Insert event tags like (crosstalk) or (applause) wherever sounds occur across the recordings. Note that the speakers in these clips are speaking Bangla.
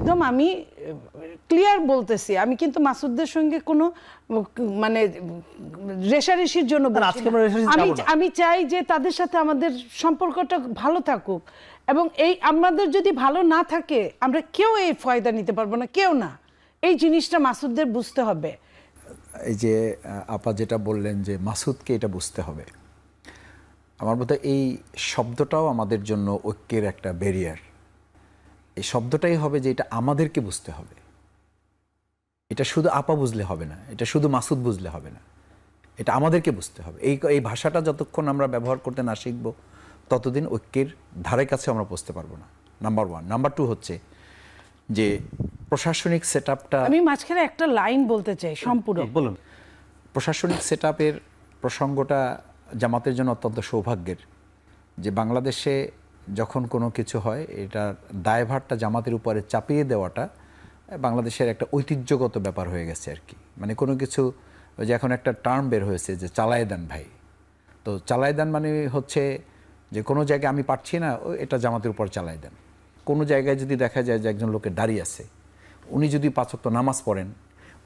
একদম আমি ক্লিয়ার বলতেছি। আমি কিন্তু মাসুদদের সঙ্গে কোনো মানে রেশারেশির জন্য আমি আমি চাই যে তাদের সাথে আমাদের সম্পর্কটা ভালো থাকুক এবং এই আমাদের যদি ভালো না থাকে আমরা কেউ এই ফয়দা নিতে পারব না কেউ না। এই জিনিসটা মাসুদদের বুঝতে হবে। এই যে আপা যেটা বললেন যে মাসুদকে এটা বুঝতে হবে। আমার হয় এই শব্দটাও আমাদের জন্য ঐক্যের একটা ব্যারিয়ার এই শব্দটাই হবে যে এটা আমাদেরকে বুঝতে হবে। এটা শুধু আপা বুঝলে হবে না এটা শুধু মাসুদ বুঝলে হবে না। এটা আমাদেরকে বুঝতে হবে। এই এই ভাষাটা যতক্ষণ আমরা ব্যবহার করতে না শিখব ততদিন ঐক্যের ধারে কাছে আমরা পৌঁছতে পারব না। নাম্বার ওয়ান নাম্বার টু হচ্ছে যে প্রশাসনিক সেট আমি মাঝখানে একটা লাইন বলতে চাই সম্পূর্ণ। বলুন। প্রশাসনিক সেট প্রসঙ্গটা জামাতের জন্য অত্যন্ত সৌভাগ্যের যে বাংলাদেশে যখন কোনো কিছু হয় এটার দায়ভারটা জামাতের উপরে চাপিয়ে দেওয়াটা বাংলাদেশের একটা ঐতিহ্যগত ব্যাপার হয়ে গেছে আর কি। মানে কোনো কিছু যে এখন একটা টার্ম বের হয়েছে যে চালায় দেন ভাই। তো চালায় দেন মানে হচ্ছে যে কোনো জায়গায় আমি পারছি না এটা জামাতের উপর চালায় দেন। কোনো জায়গায় যদি দেখা যায় যে একজন লোকের দাঁড়িয়ে আছে, উনি যদি পাঁচক্ত নামাজ পড়েন,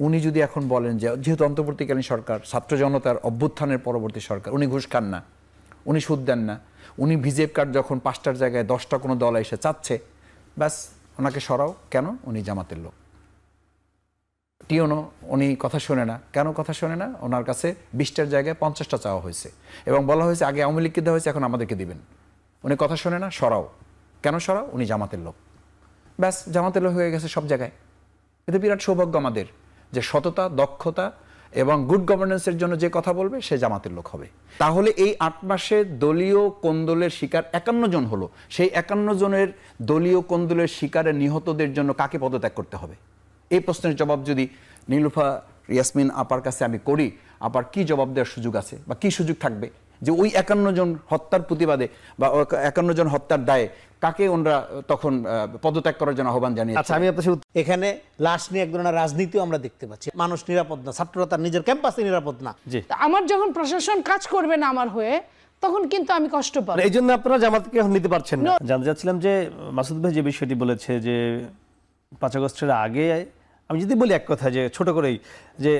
উনি যদি এখন বলেন যে, যেহেতু অন্তর্বর্তীকালীন সরকার, ছাত্র জনতার অভ্যুত্থানের পরবর্তী সরকার, উনি ঘুষ খান না। উনি সুদ দেন না। উনি ভিজেপ কার্ড যখন পাঁচটার জায়গায় দশটা কোনো দল এসে চাচ্ছে, ব্যাস, ওনাকে সরাও। কেন? উনি জামাতের লোক। টিওনো, উনি কথা শোনে না। কেন কথা শোনে না? ওনার কাছে বিশটার জায়গায় পঞ্চাশটা চাওয়া হয়েছে। এবং বলা হয়েছে, আগে আওয়ামী লীগকে দেওয়া হয়েছে, এখন আমাদেরকে দিবেন। উনি কথা শোনে না, সরাও। কেন সরাও? উনি জামাতের লোক। ব্যাস, জামাতের লোক হয়ে গেছে সব জায়গায়। এতে বিরাট সৌভাগ্য আমাদের যে সততা, দক্ষতা এবং গুড গভর্নেন্সের জন্য যে কথা বলবে, সে জামাতের লোক হবে। তাহলে এই আট মাসে দলীয় কোন্দলের শিকার একান্ন জন হলো। সেই একান্ন জনের দলীয় কোন্দলের শিকারে নিহতদের জন্য কাকে পদত্যাগ করতে হবে? এই প্রশ্নের জবাব যদি নীলুফা, ইয়াসমিন আপার কাছে আমি করি, আপার কি জবাব দেওয়ার সুযোগ আছে বা কি সুযোগ থাকবে? যে ওই একান্ন জন হত্যার প্রতিবাদে বা একান্ন জন হত্যার দায়ে কাকে ওনারা তখন পদত্যাগ করার জন্য আহ্বান জানিয়েছে আচ্ছা আমি আপনার সাথে এখানে লাশ নিয়ে এক ধরনের রাজনীতিও আমরা দেখতে পাচ্ছি। মানুষ নিরাপদ না ছাত্ররা তার নিজের ক্যাম্পাসে নিরাপদ না। আমার যখন প্রশাসন কাজ করবে না আমার হয়ে তখন কিন্তু আমি কষ্ট পাবো। মানে এই জন্য আপনারা জামাতকে নিতে পারছেন না। জানতে চাচ্ছিলাম যে মাসুদ ভাই যে বিষয়টি বলেছে যে পাঁচ আগস্টের আগে আমি যদি বলি এক কথা যে ছোট করেই যে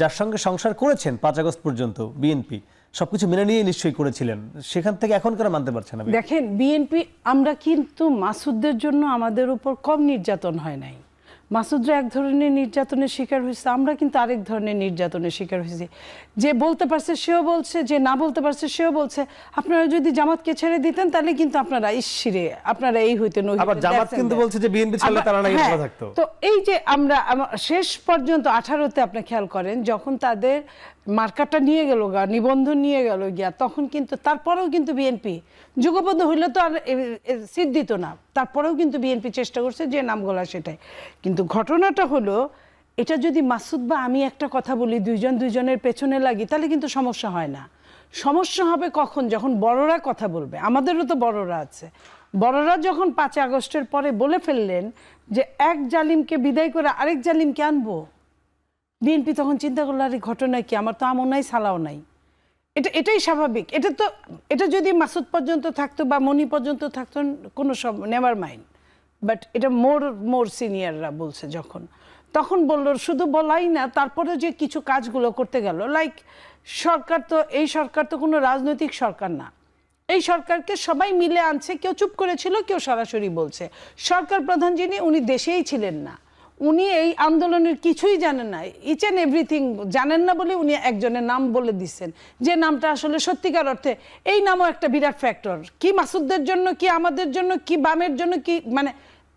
যার সঙ্গে সংসার করেছেন পাঁচ আগস্ট পর্যন্ত বিএনপি সবকিছু মেনে নিয়ে নিশ্চয়ই করেছিলেন। সেখান থেকে এখন কেন মানতে পারছে না দেখেন, বিএনপি, আমরা কিন্তু মাসুদদের জন্য আমাদের উপর কম নির্যাতন হয় নাই। মাসুদরা এক ধরনের নির্যাতনের শিকার হয়েছে আমরা কিন্তু আরেক ধরনের নির্যাতনের শিকার হয়েছি। যে বলতে পারছে সেও বলছে যে না বলতে পারছে সেও বলছে। আপনারা যদি জামাতকে ছেড়ে দিতেন তাহলে কিন্তু আপনারা ইসিরে আপনারা এই হইতেন আবার জামাত কিন্তু বলছে যে BNP ছাড়লে তারা নাকি হ্যাঁ, ভালো থাকতো। তো এই যে আমরা শেষ পর্যন্ত আঠারোতে আপনি খেয়াল করেন যখন তাদের মার্কারটা নিয়ে গেল গা নিবন্ধন নিয়ে গেল গিয়া তখন কিন্তু তারপরেও কিন্তু বিএনপি যুগবদ্ধ হইলে তো আর সিট দিত না। তারপরেও কিন্তু বিএনপি চেষ্টা করছে যে নাম গলা সেটাই। কিন্তু ঘটনাটা হলো, এটা যদি মাসুদ বা আমি একটা কথা বলি, দুইজন দুইজনের পেছনে লাগি, তাহলে কিন্তু সমস্যা হয় না। সমস্যা হবে কখন? যখন বড়রা কথা বলবে। আমাদেরও তো বড়রা আছে। বড়রা যখন পাঁচ আগস্টের পরে বলে ফেললেন যে এক জালিমকে বিদায় করে আরেক জালিমকে আনব বিএনপি তখন চিন্তা করল, আরে ঘটনা কি? আমার তো আমও নাই, সালাও নাই। এটা, এটাই স্বাভাবিক। এটা তো, এটা যদি মাসুদ পর্যন্ত থাকতো বা মনি পর্যন্ত থাকতো, কোনো সব নেভার মাইন্ড বাট এটা মোর মোর সিনিয়ররা বলছে যখন। তখন বলল, শুধু বলাই না, তারপরে যে কিছু কাজগুলো করতে গেল লাইক সরকার তো, এই সরকার তো কোনো রাজনৈতিক সরকার না। এই সরকারকে সবাই মিলে আনছে, কেউ চুপ করেছিল, কেউ সরাসরি বলছে। সরকার প্রধান যিনি, উনি দেশেই ছিলেন না। উনি এই আন্দোলনের কিছুই জানেন না। ইচ অ্যান্ড এভরিথিং জানেন না বলে উনি একজনের নাম বলে দিচ্ছেন যে নামটা আসলে সত্যিকার অর্থে এই নামও একটা বিরাট ফ্যাক্টর কি মাসুদদের জন্য, কি আমাদের জন্য, কি বামের জন্য, কি মানে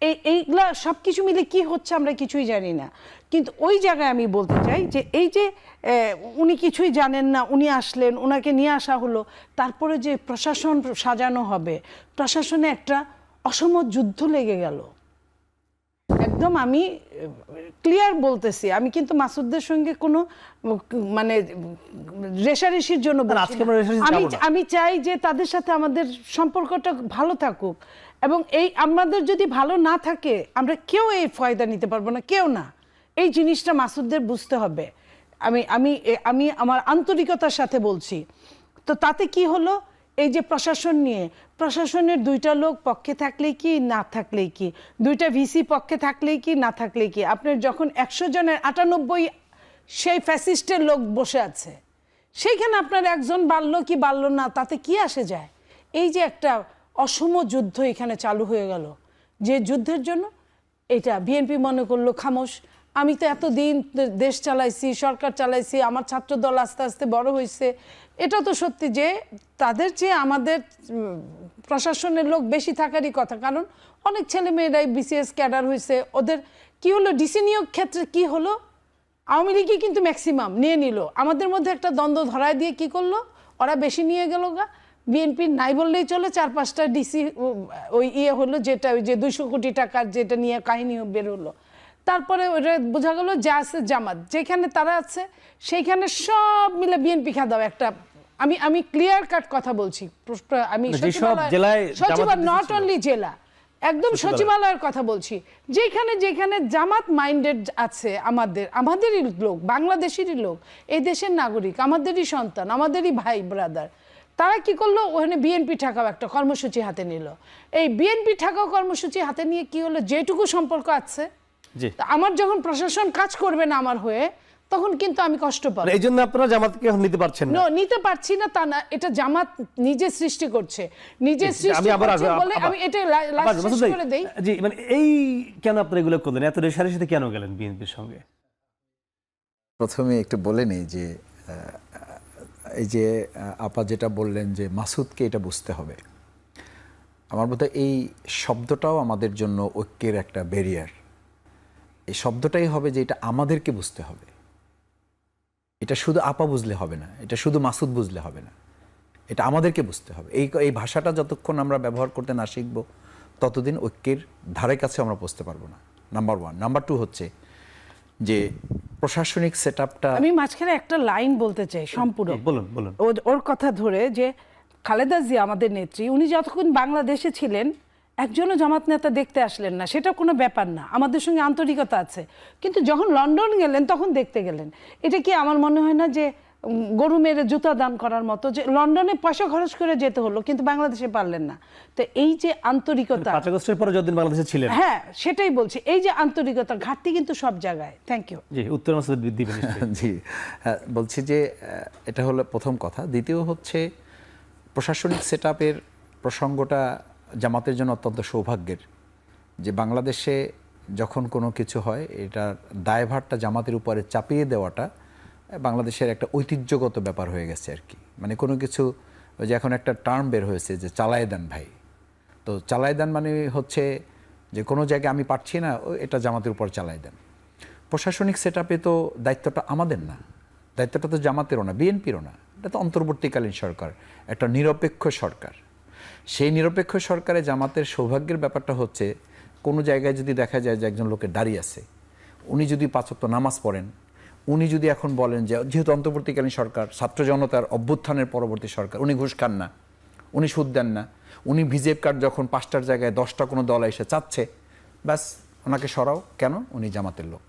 এই, এইগুলা সব কিছু মিলে কি হচ্ছে আমরা কিছুই জানি না। কিন্তু ওই জায়গায় আমি বলতে চাই যে এই যে উনি কিছুই জানেন না, উনি আসলেন ওনাকে নিয়ে আসা হলো, তারপরে যে প্রশাসন সাজানো হবে, প্রশাসনে একটা অসম যুদ্ধ লেগে গেল। একদম আমি ক্লিয়ার বলতেছি। আমি কিন্তু মাসুদদের সঙ্গে কোনো মানে রেশারেশির জন্য আমি আমি চাই যে তাদের সাথে আমাদের সম্পর্কটা ভালো থাকুক। এবং এই আমাদের যদি ভালো না থাকে আমরা কেউ এই ফয়দা নিতে পারব না কেউ না। এই জিনিসটা মাসুদদের বুঝতে হবে। আমি আমি আমি আমার আন্তরিকতার সাথে বলছি। তো তাতে কি হলো? এই যে প্রশাসন নিয়ে, প্রশাসনের দুইটা লোক পক্ষে থাকলেই কি, না থাকলেই কি? দুইটা ভিসি পক্ষে থাকলেই কি, না থাকলেই কি? আপনার যখন একশো জনের আটানব্বই সেই ফ্যাসিস্টের লোক বসে আছে, সেইখানে আপনার একজন বাড়লো কি বাড়লো না, তাতে কি আসে যায়? এই যে একটা অসম যুদ্ধ এখানে চালু হয়ে গেল, যে যুদ্ধের জন্য এটা বিএনপি মনে করল খামোশ। আমি তো এতদিন দেশ চালাইছি, সরকার চালাইছি, আমার ছাত্র দল আস্তে আস্তে বড় হয়েছে এটা তো সত্যি যে তাদের চেয়ে আমাদের প্রশাসনের লোক বেশি থাকারই কথা। কারণ অনেক ছেলে মেয়েরাই বিসিএস ক্যাডার হয়েছে। ওদের কি হলো? ডিসি নিয়োগ ক্ষেত্রে কি হলো? আওয়ামী লীগই কিন্তু ম্যাক্সিমাম নিয়ে নিল। আমাদের মধ্যে একটা দ্বন্দ্ব ধরায় দিয়ে কি করল? ওরা বেশি নিয়ে গেল গা। বিএনপি নাই বললেই চলে। চার পাঁচটা ডিসি ওই ইয়ে হলো যেটা, ওই যে দুইশো কোটি টাকার যেটা নিয়ে কাহিনী বের হলো। তারপরে ওটা বোঝা গেল যা আছে জামাত। যেখানে তারা আছে, সেইখানে সব মিলে বিএনপি খাদাও একটা আমি আমি ক্লিয়ার কাট কথা বলছি। আমি সচিবালয়- নট অনলি জেলা একদম সচিবালয়ের কথা বলছি। যেখানে যেখানে জামাত মাইন্ডেড আছে আমাদের আমাদেরই লোক বাংলাদেশেরই লোক এই দেশের নাগরিক আমাদেরই সন্তান আমাদেরই ভাই ব্রাদার তারা কি করল? ওখানে বিএনপি ঠাকাও একটা কর্মসূচি হাতে নিল। এই বিএনপি ঠাকাও কর্মসূচি হাতে নিয়ে কি হলো? যেটুকু সম্পর্ক আছে। আমার যখন প্রশাসন কাজ করবে না আমার হয়ে তখন কিন্তু আমি কষ্ট পাবো। মানে এই জন্য আপনারা জামাতকে নিতে পারছেন না। নিতে পারছি না তা না এটা জামাত নিজে সৃষ্টি করছে। নিজে সৃষ্টি করছে বলে আমি এটা লাস্ট করে দেই। জি মানে এই কেন আপনারা এগুলো করলেন? এত রেশারের সাথে কেন গেলেন বিএনপির সঙ্গে? প্রথমে একটু বলে নেই যে এই যে আপা যেটা বললেন যে মাসুদকে এটা বুঝতে হবে। আমার বোধ এই শব্দটাও আমাদের জন্য ঐক্যের একটা ব্যারিয়ার এই শব্দটাই হবে যে এটা আমাদেরকে বুঝতে হবে। এটা শুধু আপা বুঝলে হবে না এটা শুধু মাসুদ বুঝলে হবে না এটা আমাদেরকে বুঝতে হবে। এই এই ভাষাটা যতক্ষণ আমরা ব্যবহার করতে না শিখব ততদিন ঐক্যের ধারে কাছে আমরা পৌঁছতে পারব না। নাম্বার ওয়ান নাম্বার টু হচ্ছে যে প্রশাসনিক সেট আপটা আমি মাঝখানে একটা লাইন বলতে চাই সম্পূর্ণ। বলুন বলুন। ও- ওর কথা ধরে যে খালেদা জিয়া আমাদের নেত্রী উনি যতক্ষণ বাংলাদেশে ছিলেন একজনও জামাত নেতা দেখতে আসলেন না সেটা কোনো ব্যাপার না আমাদের সঙ্গে আন্তরিকতা আছে। কিন্তু যখন লন্ডন গেলেন তখন দেখতে গেলেন। এটা কি আমার মনে হয় না যে গরু মেরে জুতা দান করার মতো যে লন্ডনে পয়সা খরচ করে যেতে হলো কিন্তু বাংলাদেশে পারলেন না। তো এই যে আন্তরিকতা পাঁচ আগস্টের পরে যতদিন বাংলাদেশে ছিলেন। হ্যাঁ সেটাই বলছি। এই যে আন্তরিকতা ঘাটতি কিন্তু সব জায়গায়। থ্যাংক ইউ জি উত্তর নিশ্চয়ই। (laughs) জি হ্যাঁ, বলছি যে এটা হলো প্রথম কথা। দ্বিতীয় হচ্ছে প্রশাসনিক সেট প্রসঙ্গটা জামাতের জন্য অত্যন্ত সৌভাগ্যের যে বাংলাদেশে যখন কোনো কিছু হয় এটার দায়ভারটা জামাতের উপরে চাপিয়ে দেওয়াটা, বাংলাদেশের একটা ঐতিহ্যগত ব্যাপার হয়ে গেছে আর কি। মানে কোনো কিছু যে এখন একটা টার্ম বের হয়েছে যে চালায় দেন ভাই। তো চালায় দেন মানে হচ্ছে যে কোনো জায়গায় আমি পারছি না এটা জামাতের উপর চালায় দেন। প্রশাসনিক সেট তো দায়িত্বটা আমাদের না। দায়িত্বটা তো জামাতেরও না, বিএনপিরও না। এটা তো অন্তর্বর্তীকালীন সরকার, একটা নিরপেক্ষ সরকার। সেই নিরপেক্ষ সরকারে জামাতের সৌভাগ্যের ব্যাপারটা হচ্ছে, কোনো জায়গায় যদি দেখা যায় যে একজন লোকের দাঁড়িয়ে আছে, উনি যদি পাঁচত্ব নামাজ পড়েন, উনি যদি এখন বলেন যে যেহেতু অন্তর্বর্তীকালীন সরকার, ছাত্র জনতার অভ্যুত্থানের পরবর্তী সরকার, উনি ঘুষ খান না, উনি সুদ দেন না, উনি ভিজেপ কার্ড যখন পাঁচটার জায়গায় দশটা কোনো দল এসে চাচ্ছে, ব্যাস ওনাকে সরাও। কেন? উনি জামাতের লোক।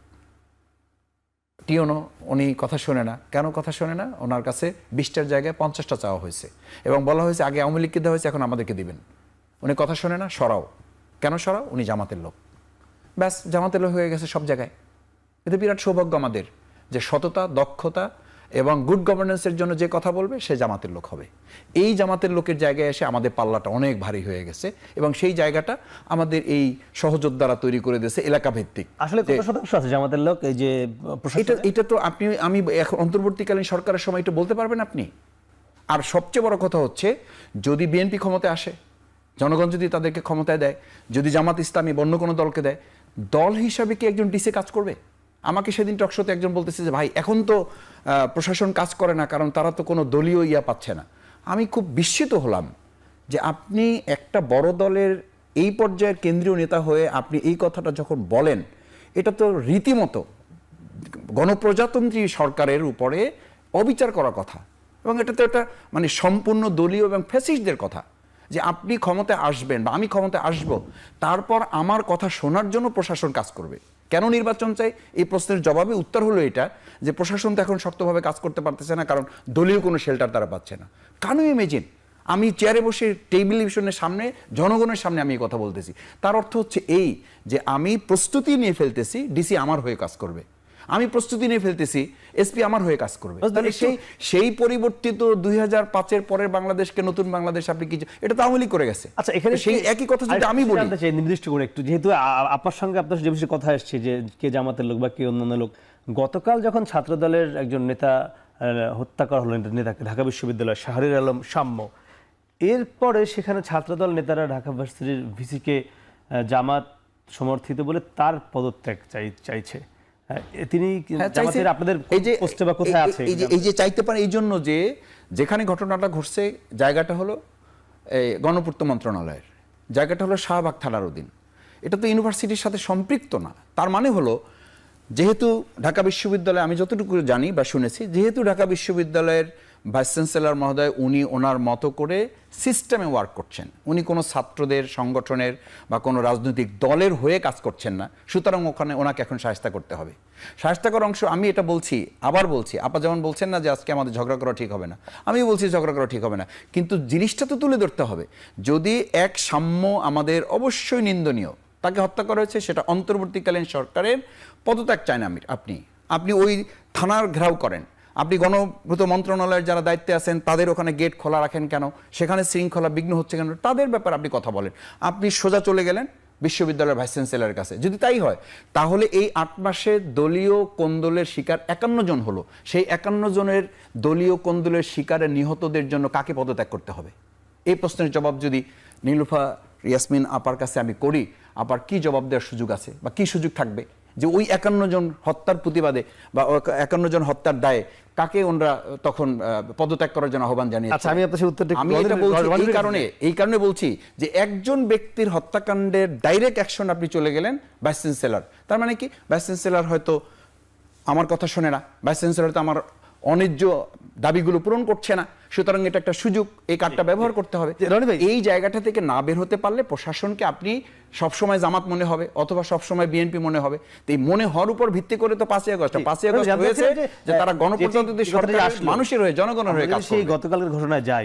টিওনো উনি কথা শোনে না। কেন কথা শোনে না? ওনার কাছে বিশটার জায়গায় পঞ্চাশটা চাওয়া হয়েছে। এবং বলা হয়েছে, আগে আওয়ামী লীগকে দেওয়া হয়েছে, এখন আমাদেরকে দিবেন। উনি কথা শোনে না, সরাও। কেন সরাও? উনি জামাতের লোক। ব্যাস, জামাতের লোক হয়ে গেছে সব জায়গায়। এতে বিরাট সৌভাগ্য আমাদের যে সততা, দক্ষতা এবং গুড গভর্নেন্সের জন্য যে কথা বলবে সে জামাতের লোক হবে। এই জামাতের লোকের জায়গায় এসে আমাদের পাল্লাটা অনেক ভারী হয়ে গেছে এবং সেই জায়গাটা আমাদের এই সহযোদ্ধারা তৈরি করে দিয়েছে এলাকা ভিত্তিক আসলে কত শতাংশ আছে জামাতের লোক? এই যে এটা এটা তো আপনি আমি এখন অন্তর্বর্তীকালীন সরকারের সময় এটা বলতে পারবেন আপনি? আর সবচেয়ে বড় কথা হচ্ছে যদি বিএনপি ক্ষমতায় আসে জনগণ যদি তাদেরকে ক্ষমতায় দেয় যদি জামাত ইসলামী অন্য কোনো দলকে দেয় দল হিসাবে কি একজন ডিসে কাজ করবে? আমাকে সেদিন টকশোতে একজন বলতেছে যে, ভাই, এখন তো প্রশাসন কাজ করে না, কারণ তারা তো কোনো দলীয় ইয়া পাচ্ছে না। আমি খুব বিস্মিত হলাম যে, আপনি একটা বড় দলের এই পর্যায়ের কেন্দ্রীয় নেতা হয়ে আপনি এই কথাটা যখন বলেন, এটা তো রীতিমতো গণপ্রজাতন্ত্রী সরকারের উপরে অবিচার করা কথা। এবং এটা তো একটা মানে সম্পূর্ণ দলীয় এবং ফ্যাসিস্টদের কথা যে, আপনি ক্ষমতায় আসবেন বা আমি ক্ষমতায় আসব, তারপর আমার কথা শোনার জন্য প্রশাসন কাজ করবে। কেন নির্বাচন চাই? এই প্রশ্নের জবাবে উত্তর হলো এটা যে প্রশাসন তো এখন শক্তভাবে কাজ করতে পারতেছে না, কারণ দলীয় কোনো শেল্টার তারা পাচ্ছে না। কানু ইমেজিন আমি চেয়ারে বসে টেলিভিশনের সামনে, জনগণের সামনে আমি কথা বলতেছি। তার অর্থ হচ্ছে এই যে আমি প্রস্তুতি নিয়ে ফেলতেছি ডিসি আমার হয়ে কাজ করবে। আমি প্রস্তুতি নিয়ে ফেলতেছি এসপি আমার হয়ে কাজ করবে। তাহলে সেই সেই পরিবর্তিত দুই হাজার পাঁচের পরের বাংলাদেশকে নতুন বাংলাদেশ আপনি কি এটা তো আওয়ামী করে গেছে। আচ্ছা এখানে সেই একই কথা যদি আমি বলি। চাই নির্দিষ্ট করে একটু যেহেতু আপনার সঙ্গে আপনার যে বিষয়ে কথা এসছে যে কে জামাতের লোক বা কে অন্যান্য লোক গতকাল যখন ছাত্র দলের একজন নেতা হত্যা করা হলো নেতাকে ঢাকা বিশ্ববিদ্যালয় শাহরির আলম সাম্য এরপরে সেখানে ছাত্রদল নেতারা ঢাকা ভার্সিটির ভিসিকে জামাত সমর্থিত বলে তার পদত্যাগ চাই চাইছে। তিনি হ্যাঁ, জামাতের আপনাদের এই যে পোস্টে বা কোথায় আছে এই যে এই যে চাইতে পারে এই জন্য যে যেখানে ঘটনাটা ঘটছে জায়গাটা হলো এই গণপূর্ত মন্ত্রণালয়ের। জায়গাটা হলো শাহবাগ থানার অধীন। এটা তো ইউনিভার্সিটির সাথে সম্পৃক্ত না। তার মানে হলো যেহেতু ঢাকা বিশ্ববিদ্যালয় আমি যতটুকু জানি বা শুনেছি যেহেতু ঢাকা বিশ্ববিদ্যালয়ের ভাইস চ্যান্সেলর মহোদয় উনি ওনার মতো করে সিস্টেমে ওয়ার্ক করছেন। উনি কোনো ছাত্রদের, সংগঠনের বা কোনো রাজনৈতিক দলের হয়ে কাজ করছেন না। সুতরাং ওখানে ওনাকে এখন সাহায্য করতে হবে। সাহায্য করার অংশ আমি এটা বলছি, আবার বলছি। আপা যেমন বলছেন না যে আজকে আমাদের ঝগড়া করা ঠিক হবে না। আমি বলছি ঝগড়া করা ঠিক হবে না। কিন্তু জিনিসটা তো তুলে ধরতে হবে। যদি এক সাম্য আমাদের অবশ্যই নিন্দনীয়, তাকে হত্যা করা হয়েছে, সেটা অন্তর্বর্তীকালীন সরকারের পদত্যাগ চায় না আপনি। আপনি ওই থানার ঘেরাও করেন। আপনি গণভূত মন্ত্রণালয়ের যারা দায়িত্বে আছেন, তাদের ওখানে গেট খোলা রাখেন কেন? সেখানে শৃঙ্খলা বিঘ্ন হচ্ছে কেন? তাদের ব্যাপারে আপনি কথা বলেন। আপনি সোজা চলে গেলেন বিশ্ববিদ্যালয়ের ভাইস চ্যান্সেলরের কাছে। যদি তাই হয়, তাহলে এই আট মাসে দলীয় কোন্দলের শিকার একান্ন জন হলো। সেই একান্ন জনের দলীয় কোন্দলের শিকারে নিহতদের জন্য কাকে পদত্যাগ করতে হবে? এই প্রশ্নের জবাব যদি নীলুফা ইয়াসমিন আপার কাছে আমি করি, আপার কি জবাব দেওয়ার সুযোগ আছে বা কি সুযোগ থাকবে? যে ওই একান্ন জন হত্যার প্রতিবাদে বা একান্ন জন হত্যার দায়ে কাকে ওনারা তখন পদত্যাগ করার জন্য আহ্বান জানিয়েছে? আচ্ছা, আমি আপনার সেই উত্তরটা আমি এটা বলছি এই কারণে এই কারণে বলছি যে একজন ব্যক্তির হত্যাকাণ্ডের ডাইরেক্ট অ্যাকশন আপনি চলে গেলেন ভাইস চ্যান্সেলার তার মানে কি? ভাইস চ্যান্সেলার হয়তো আমার কথা শোনে না। ভাইস চ্যান্সেলার হয়তো আমার অন্যায্য দাবিগুলো পূরণ করছে না। সুতরাং এটা একটা সুযোগ এই কার্ডটা ব্যবহার করতে হবে। রনি ভাই- এই জায়গাটা থেকে না বের হতে পারলে প্রশাসনকে আপনি সবসময় জামাত মনে হবে অথবা সবসময় বিএনপি মনে হবে। তো এই মনে হওয়ার উপর ভিত্তি করে তো পাঁচই আগস্ট পাঁচই আগস্ট হয়েছে যে তারা গণপ্রজাতন্ত্রী যেটি কথাটি সরকার মানুষের হয়ে জনগণের হয়ে গতকালের ঘটনা যাই